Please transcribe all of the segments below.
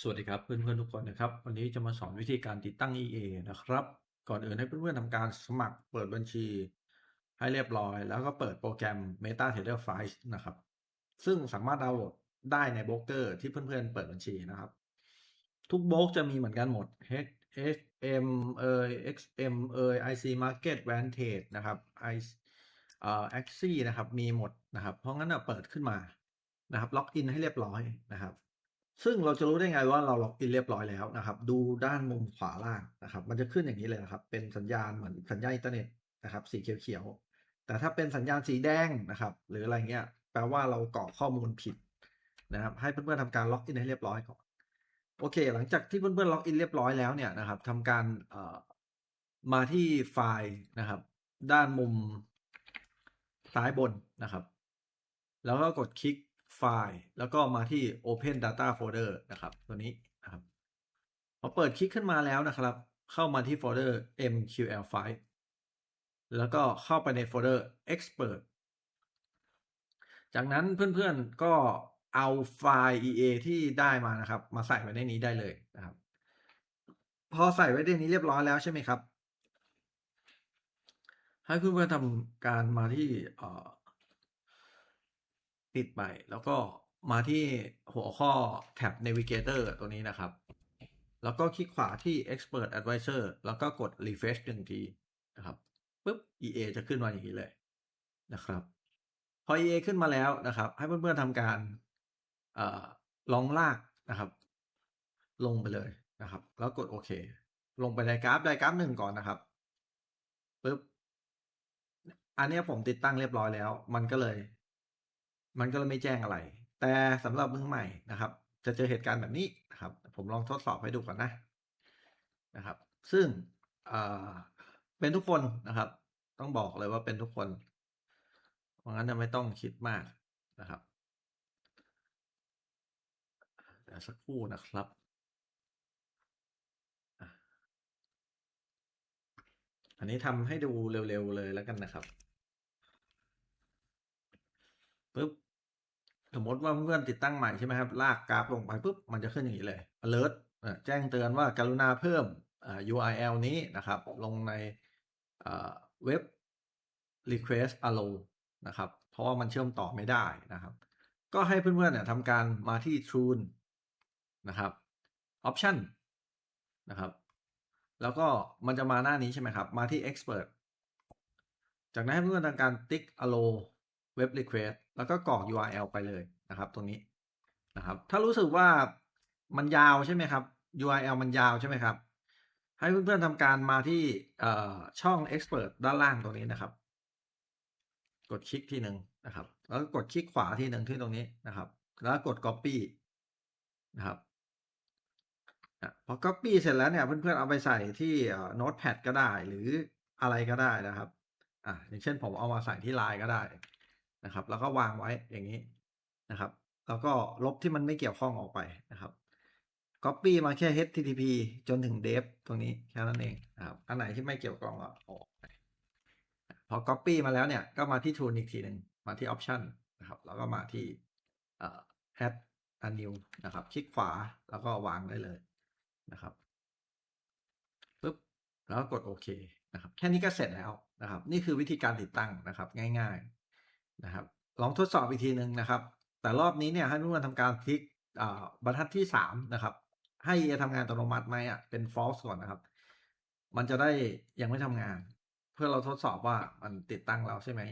สวัสดีครับเพื่อนๆทุกคนนะครับ วันนี้จะมาสอนวิธีการติดตั้ง EA นะครับ ก่อนอื่นให้เพื่อนๆทำการสมัครเปิดบัญชี ให้เรียบร้อย แล้วก็เปิดโปรแกรม MetaTrader 5นะครับ ซึ่งสามารถดาวน์โหลดได้ในโบรกเกอร์ที่เพื่อนๆเปิดบัญชีนะครับ ทุกโบรกจะมีเหมือนกันหมด HM เอ่ย XM เอ่ย IC Market Vantage นะครับ I เอ่อ Axie นะครับมีหมดนะครับ เพราะงั้นเปิดขึ้นมานะครับล็อกอินให้เรียบร้อยนะครับ ซึ่งเราจะรู้ได้ไงว่าเราล็อกอินเรียบร้อยแล้วนะครับ ดูด้านมุมขวาล่างนะครับ มันจะขึ้นอย่างนี้เลยนะครับ เป็นสัญญาณเหมือนสัญญาณอินเทอร์เน็ตนะครับ สีเขียวๆแต่ถ้าเป็นสัญญาณสีแดงนะครับ หรืออะไรเงี้ย แปลว่าเรากรอกข้อมูลผิดนะครับ ให้เพื่อนๆทำการล็อกอินให้เรียบร้อยก่อนโอเค หลังจากที่เพื่อนๆล็อกอินเรียบร้อยแล้วเนี่ยนะครับทำการเอ่อมาที่ไฟล์นะครับ ด้านมุมซ้ายบนนะครับ แล้วก็กดคลิก ไฟล์ แล้วก็มาที่ Open Data Folder นะครับ ตัวนี้นะครับพอเปิดคลิกขึ้นมาแล้วนะครับ เข้ามาที่โฟลเดอร์ MQL5 แล้วก็เข้าไปในโฟลเดอร์ Expert จากนั้นเพื่อนๆก็เอาไฟล์ EA ที่ได้มานะครับ มาใส่ไว้ในนี้ได้เลยนะครับ พอใส่ไว้ในนี้เรียบร้อยแล้วใช่ไหมครับ ให้เพื่อนๆทำการมาที่ เอ่อปิดไป แล้วก็มาที่หัวข้อแท็บ Navigator ตัวนี้นะครับ แล้วก็คลิกขวาที่ Expert Advisor แล้วก็กด Refresh หนึ่งทีนะครับปุ๊บ EA จะขึ้นมาอย่างนี้เลยนะครับ พอ EA ขึ้นมาแล้วนะครับ ให้เพื่อนๆทำการลองลากนะครับ ลงไปเลยนะครับ แล้วกดโอเค ลงไปในกราฟไดกราฟหนึ่งก่อนนะครับปุ๊บอันนี้ผมติดตั้งเรียบร้อยแล้ว มันก็เลย มันก็เลยไม่แจ้งอะไร แต่สำหรับมือใหม่นะครับ จะเจอเหตุการณ์แบบนี้นะครับ ผมลองทดสอบให้ดูก่อนนะนะครับ ซึ่งเป็นทุกคนนะครับ ต้องบอกเลยว่าเป็นทุกคนเพราะงั้นจะไม่ต้องคิดมากนะครับเดี๋ยวสักครู่นะครับอันนี้ทำให้ดูเร็วๆเลยแล้วกันนะครับปุ๊บ สมมติว่าเพื่อนๆติดตั้งใหม่ใช่ไหมครับ ลากกราฟลงไปปุ๊บมันจะขึ้นอย่างนี้เลย alert แจ้งเตือนว่าการุณาเพิ่ม URL นี้นะครับ ลงในเว็บ request allow นะครับ เพราะว่ามันเชื่อมต่อไม่ได้นะครับ ก็ให้เพื่อนๆเนี่ยทำการมาที่ True นะครับ Option นะครับ แล้วก็มันจะมาหน้านี้ใช่ไหมครับ มาที่ Expert จากนั้นให้เพื่อนๆทำการติ๊ ก allow web request แล้วก็กรอก URL ไปเลยนะครับ ตรงนี้นะครับ ถ้ารู้สึกว่ามันยาวใช่ไหมครับ URL มันยาวใช่ไหมครับ ให้เพื่อนๆทำการมาที่ช่อง Expert ด้านล่างตรงนี้นะครับ กดคลิกที่หนึ่งนะครับ แล้วก็กดคลิกขวาที่หนึ่งที่ตรงนี้นะครับ แล้วกด Copy นะครับพอ Copy เสร็จแล้วเนี่ยเพื่อนๆเอาไปใส่ที่โน้ตแพดก็ได้หรืออะไรก็ได้นะครับ อะอย่างเช่นผมเอามาใส่ที่ไลน์ก็ได้ นะครับ แล้วก็วางไว้อย่างนี้นะครับ แล้วก็ลบที่มันไม่เกี่ยวข้องออกไปนะครับ Copy มาแค่ HTTP จนถึง dev ตรงนี้แค่นั้นเองนะครับอันไหนที่ไม่เกี่ยวข้องก็อออกไปพอ Copy มาแล้วเนี่ยก็มาที่ Tool อีกทีหนึ่งมาที่ Option นะครับ แล้วก็มาที่เอ่อ Add a new นะครับ คลิกขวาแล้วก็วางได้เลยนะครับปุ๊บแล้วก็กดโอเคนะครับ แค่นี้ก็เสร็จแล้วนะครับ นี่คือวิธีการติดตั้งนะครับ ง่าย ๆ นะครับ ลองทดสอบอีกทีหนึ่งนะครับ แต่รอบนี้เนี่ยให้ทุกคนทำการคลิกบรรทัดที่สามนะครับ ให้ทำงานอัตโนมัติไหมอะเป็น false ก่อนนะครับ มันจะได้ยังไม่ทำงาน เพื่อเราทดสอบว่ามันติดตั้งแล้วใช่ไหม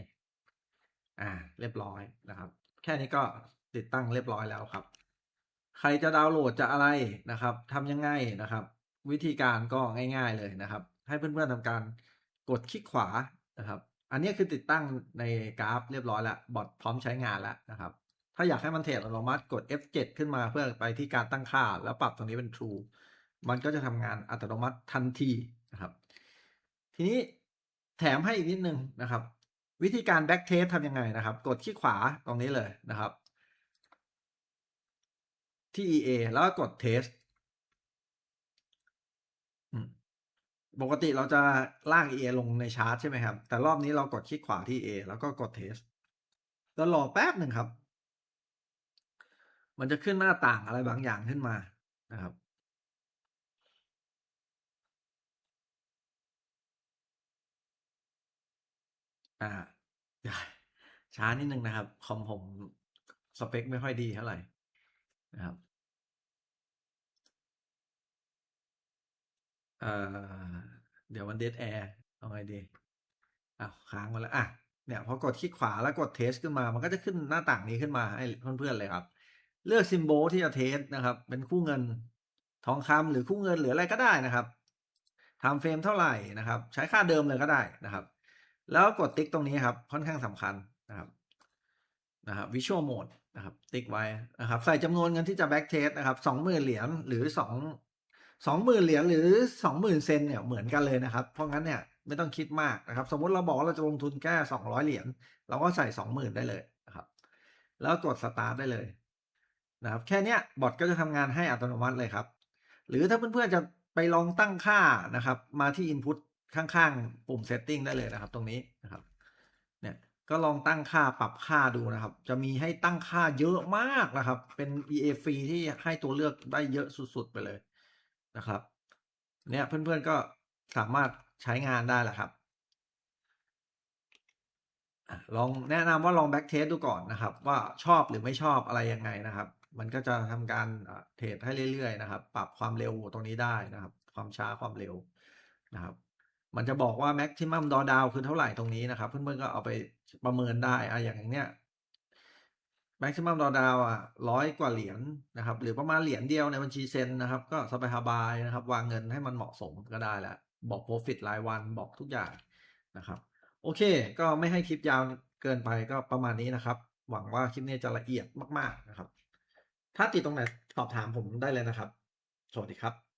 อ่า เรียบร้อยนะครับ แค่นี้ก็ติดตั้งเรียบร้อยแล้วครับ ใครจะดาวน์โหลดจะอะไรนะครับทำยังไงนะครับ วิธีการก็ง่าย ๆเลยนะครับ ให้เพื่อนๆทำการกดคลิกขวานะครับ อันนี้คือติดตั้งในกราฟเรียบร้อยแล้วบอทพร้อมใช้งานแล้วนะครับ ถ้าอยากให้มันเทรดอัตโนมัติกด F7 ขึ้นมาเพื่อไปที่การตั้งค่า แล้วปรับตรงนี้เป็น True มันก็จะทำงานอัตโนมัติทันทีนะครับ ทีนี้แถมให้อีกนิดนึงนะครับ วิธีการ back test ทำยังไงนะครับ กดคลิกขวาตรงนี้เลยนะครับ ที่ EA แล้วก็กด test อืม ปกติเราจะลาก EA ลงในชาร์ตใช่ไหมครับ แต่รอบนี้เรากดคลิกขวาที่ A แล้วก็กด test แล้วรอแป๊บหนึ่งครับ มันจะขึ้นหน้าต่างอะไรบางอย่างขึ้นมานะครับ อ่าช้านิดนึงนะครับ คอมผมสเปคไม่ค่อยดีเท่าไหร่นะครับ เออเดี๋ยวมันเด a แอร์เอาไงดีอ้าวค้างมาแล้วอะเนี่ยพอกดคลิกขวาแล้วกดเทสขึ้นมามันก็จะขึ้นหน้าต่างนี้ขึ้นมาให้เพื่อนๆเลยครับ เลือกซิมโบลที่จะเทสนะครับ เป็นคู่เงินทองคำหรือคู่เงินหรืออะไรก็ได้นะครับทำเฟรมเท่าไหร่นะครับ ใช้ค่าเดิมเลยก็ได้นะครับ แล้วกดติ๊กตรงนี้ครับ ค่อนข้างสำคัญนะครับนะครับวิชวลโหมดนะครับ ติ๊กไว้นะครับ ใส่จำนวนเงินที่จะแบ็กเทสนะครับสองหมื่นเหรียญหรือสอง สองหมื่นเหรียญหรือสองหมื่นเซนเนี่ยเหมือนกันเลยนะครับ เพราะงั้นเนี่ยไม่ต้องคิดมากนะครับ สมมุติเราบอกว่าเราจะลงทุนแค่สองร้อยเหรียญเราก็ใส่สองหมื่นได้เลยนะครับ แล้วกดสตาร์ทได้เลยนะครับ แค่เนี้ยบอทก็จะทำงานให้อัตโนมัติเลยครับ หรือถ้าเพื่อนๆจะไปลองตั้งค่านะครับ มาที่ Input ข้างๆ ปุ่ม Setting ได้เลยนะครับ ตรงนี้นะครับ เนี่ยก็ลองตั้งค่าปรับค่าดูนะครับ จะมีให้ตั้งค่าเยอะมากนะครับ เป็น EA ฟรีที่ให้ตัวเลือกได้เยอะสุดๆไปเลย นะครับ เนี่ยเพื่อนๆก็สามารถใช้งานได้แหละครับลองแนะนำว่าลองแบ็กเทสดูก่อนนะครับ ว่าชอบหรือไม่ชอบอะไรยังไงนะครับ มันก็จะทำการเทรดให้เรื่อยๆนะครับ ปรับความเร็วตรงนี้ได้นะครับ ความช้าความเร็วนะครับ มันจะบอกว่า maximum drawdown คือเท่าไหร่ตรงนี้นะครับ เพื่อนๆก็เอาไปประเมินได้อะอย่างเนี้ย maximum drawdown อะร้อยกว่าเหรียญนะครับ หรือประมาณเหรียญเดียวในบัญชีเซนนะครับ ก็สบายๆนะครับ วางเงินให้มันเหมาะสมก็ได้แล้ว บอก profit รายวันบอกทุกอย่างนะครับ โอเค ก็ไม่ให้คลิปยาวเกินไปก็ประมาณนี้นะครับ หวังว่าคลิปนี้จะละเอียดมาก ๆนะครับ ถ้าติดตรงไหนสอบถามผมได้เลยนะครับ สวัสดีครับ